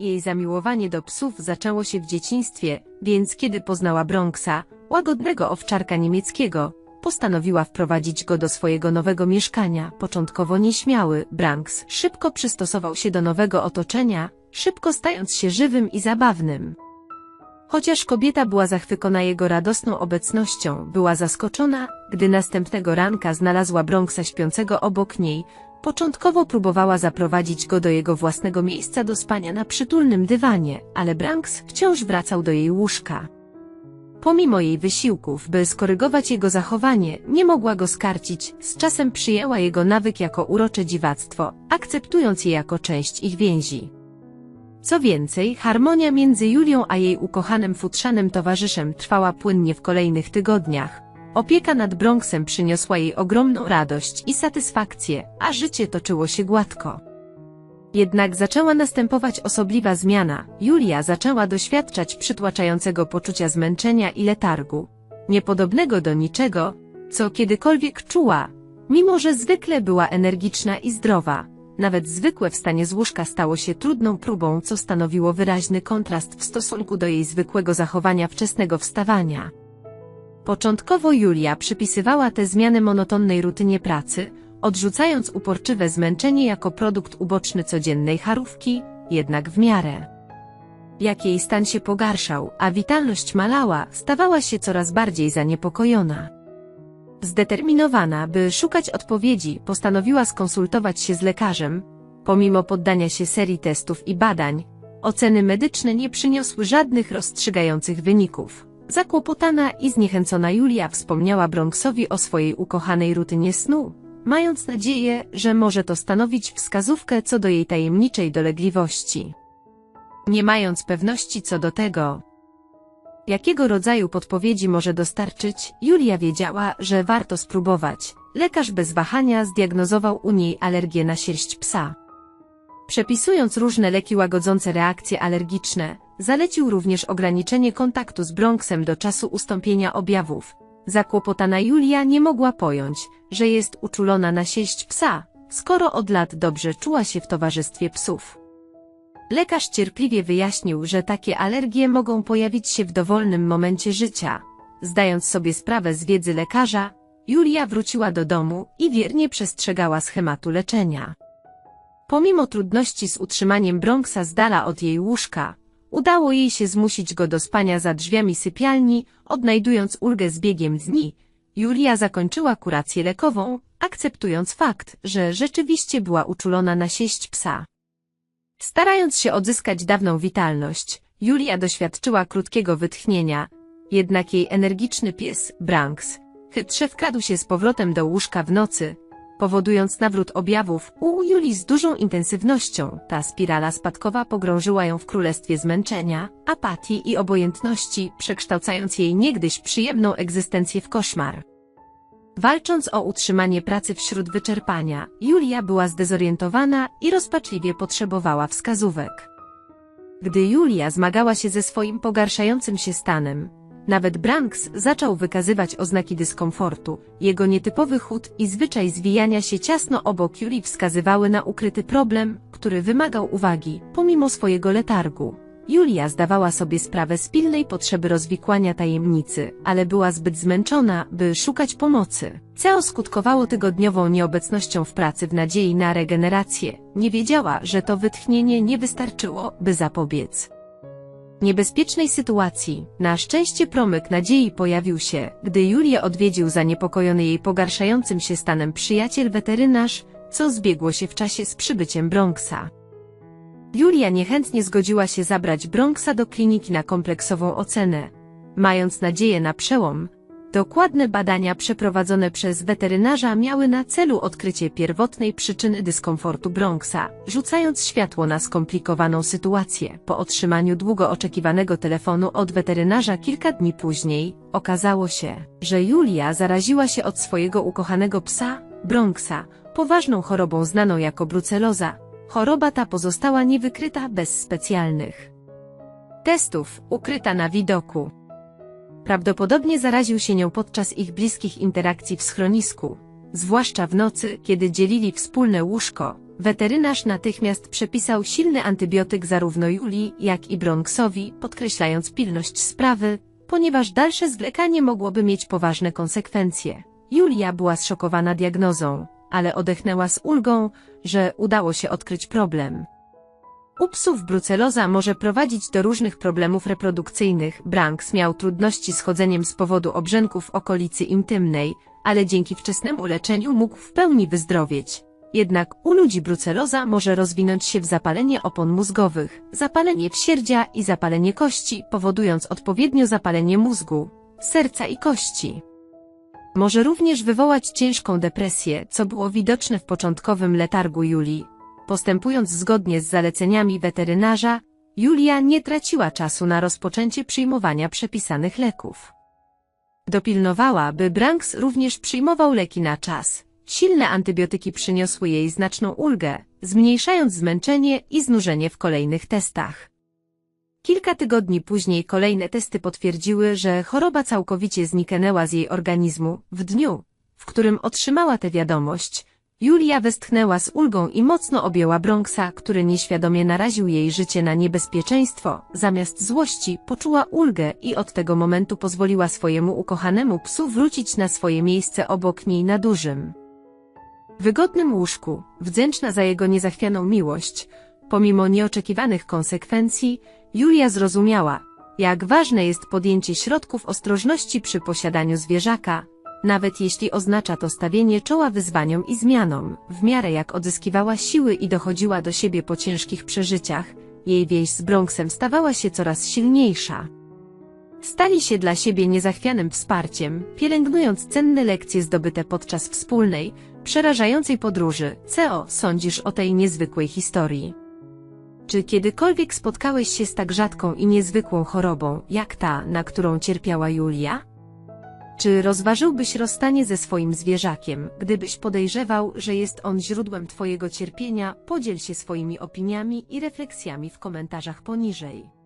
Jej zamiłowanie do psów zaczęło się w dzieciństwie, więc kiedy poznała Bronxa, łagodnego owczarka niemieckiego, postanowiła wprowadzić go do swojego nowego mieszkania. Początkowo nieśmiały, Branks szybko przystosował się do nowego otoczenia, szybko stając się żywym i zabawnym. Chociaż kobieta była zachwycona jego radosną obecnością, była zaskoczona, gdy następnego ranka znalazła Bronxa śpiącego obok niej. Początkowo próbowała zaprowadzić go do jego własnego miejsca do spania na przytulnym dywanie, ale Branks wciąż wracał do jej łóżka. Pomimo jej wysiłków, by skorygować jego zachowanie, nie mogła go skarcić, z czasem przyjęła jego nawyk jako urocze dziwactwo, akceptując je jako część ich więzi. Co więcej, harmonia między Julią a jej ukochanym futrzanym towarzyszem trwała płynnie w kolejnych tygodniach. Opieka nad Bronxem przyniosła jej ogromną radość i satysfakcję, a życie toczyło się gładko. Jednak zaczęła następować osobliwa zmiana. Julia zaczęła doświadczać przytłaczającego poczucia zmęczenia i letargu, niepodobnego do niczego, co kiedykolwiek czuła, mimo że zwykle była energiczna i zdrowa. Nawet zwykłe wstanie z łóżka stało się trudną próbą, co stanowiło wyraźny kontrast w stosunku do jej zwykłego zachowania wczesnego wstawania. Początkowo Julia przypisywała te zmiany monotonnej rutynie pracy, odrzucając uporczywe zmęczenie jako produkt uboczny codziennej charówki, jednak w miarę. Jak jej stan się pogarszał, a witalność malała, stawała się coraz bardziej zaniepokojona. Zdeterminowana, by szukać odpowiedzi, postanowiła skonsultować się z lekarzem. Pomimo poddania się serii testów i badań, oceny medyczne nie przyniosły żadnych rozstrzygających wyników. Zakłopotana i zniechęcona Julia wspomniała Bronxowi o swojej ukochanej rutynie snu, mając nadzieję, że może to stanowić wskazówkę co do jej tajemniczej dolegliwości. Nie mając pewności co do tego, jakiego rodzaju podpowiedzi może dostarczyć, Julia wiedziała, że warto spróbować. Lekarz bez wahania zdiagnozował u niej alergię na sierść psa. Przepisując różne leki łagodzące reakcje alergiczne, zalecił również ograniczenie kontaktu z Bronxem do czasu ustąpienia objawów. Zakłopotana Julia nie mogła pojąć, że jest uczulona na sieść psa, skoro od lat dobrze czuła się w towarzystwie psów. Lekarz cierpliwie wyjaśnił, że takie alergie mogą pojawić się w dowolnym momencie życia. Zdając sobie sprawę z wiedzy lekarza, Julia wróciła do domu i wiernie przestrzegała schematu leczenia. Pomimo trudności z utrzymaniem Bronxa z dala od jej łóżka, udało jej się zmusić go do spania za drzwiami sypialni, odnajdując ulgę z biegiem dni. Julia zakończyła kurację lekową, akceptując fakt, że rzeczywiście była uczulona na sieść psa. Starając się odzyskać dawną witalność, Julia doświadczyła krótkiego wytchnienia, jednak jej energiczny pies, Branks, chytrze wkradł się z powrotem do łóżka w nocy, powodując nawrót objawów u Julii z dużą intensywnością. Ta spirala spadkowa pogrążyła ją w królestwie zmęczenia, apatii i obojętności, przekształcając jej niegdyś przyjemną egzystencję w koszmar. Walcząc o utrzymanie pracy wśród wyczerpania, Julia była zdezorientowana i rozpaczliwie potrzebowała wskazówek. Gdy Julia zmagała się ze swoim pogarszającym się stanem, nawet Branks zaczął wykazywać oznaki dyskomfortu. Jego nietypowy chód i zwyczaj zwijania się ciasno obok Julii wskazywały na ukryty problem, który wymagał uwagi, pomimo swojego letargu. Julia zdawała sobie sprawę z pilnej potrzeby rozwikłania tajemnicy, ale była zbyt zmęczona, by szukać pomocy. Co skutkowało tygodniową nieobecnością w pracy w nadziei na regenerację. Nie wiedziała, że to wytchnienie nie wystarczyło, by zapobiec niebezpiecznej sytuacji. Na szczęście promyk nadziei pojawił się, gdy Julię odwiedził zaniepokojony jej pogarszającym się stanem przyjaciel weterynarz, co zbiegło się w czasie z przybyciem Bronxa. Julia niechętnie zgodziła się zabrać Bronxa do kliniki na kompleksową ocenę. Mając nadzieję na przełom, dokładne badania przeprowadzone przez weterynarza miały na celu odkrycie pierwotnej przyczyny dyskomfortu Bronxa, rzucając światło na skomplikowaną sytuację. Po otrzymaniu długo oczekiwanego telefonu od weterynarza kilka dni później, okazało się, że Julia zaraziła się od swojego ukochanego psa, Bronxa, poważną chorobą znaną jako bruceloza, Choroba ta pozostała niewykryta bez specjalnych testów, ukryta na widoku. Prawdopodobnie zaraził się nią podczas ich bliskich interakcji w schronisku, zwłaszcza w nocy, kiedy dzielili wspólne łóżko. Weterynarz natychmiast przepisał silny antybiotyk zarówno Julii, jak i Bronxowi, podkreślając pilność sprawy, ponieważ dalsze zwlekanie mogłoby mieć poważne konsekwencje. Julia była zszokowana diagnozą, ale odetchnęła z ulgą, że udało się odkryć problem. U psów bruceloza może prowadzić do różnych problemów reprodukcyjnych. Branks miał trudności z chodzeniem z powodu obrzęków okolicy intymnej, ale dzięki wczesnemu leczeniu mógł w pełni wyzdrowieć. Jednak u ludzi bruceloza może rozwinąć się w zapalenie opon mózgowych, zapalenie wsierdzia i zapalenie kości, powodując odpowiednio zapalenie mózgu, serca i kości. Może również wywołać ciężką depresję, co było widoczne w początkowym letargu Julii. Postępując zgodnie z zaleceniami weterynarza, Julia nie traciła czasu na rozpoczęcie przyjmowania przepisanych leków. Dopilnowała, by Branks również przyjmował leki na czas. Silne antybiotyki przyniosły jej znaczną ulgę, zmniejszając zmęczenie i znużenie w kolejnych testach. Kilka tygodni później kolejne testy potwierdziły, że choroba całkowicie zniknęła z jej organizmu. W dniu, w którym otrzymała tę wiadomość, Julia westchnęła z ulgą i mocno objęła Bronxa, który nieświadomie naraził jej życie na niebezpieczeństwo. Zamiast złości poczuła ulgę i od tego momentu pozwoliła swojemu ukochanemu psu wrócić na swoje miejsce obok niej na dużym. Wygodnym łóżku, wdzięczna za jego niezachwianą miłość, pomimo nieoczekiwanych konsekwencji, Julia zrozumiała, jak ważne jest podjęcie środków ostrożności przy posiadaniu zwierzaka, nawet jeśli oznacza to stawienie czoła wyzwaniom i zmianom, w miarę jak odzyskiwała siły i dochodziła do siebie po ciężkich przeżyciach, jej więź z Bronxem stawała się coraz silniejsza. Stali się dla siebie niezachwianym wsparciem, pielęgnując cenne lekcje zdobyte podczas wspólnej, przerażającej podróży. Co sądzisz o tej niezwykłej historii? Czy kiedykolwiek spotkałeś się z tak rzadką i niezwykłą chorobą, jak ta, na którą cierpiała Julia? Czy rozważyłbyś rozstanie ze swoim zwierzakiem, gdybyś podejrzewał, że jest on źródłem Twojego cierpienia? Podziel się swoimi opiniami i refleksjami w komentarzach poniżej.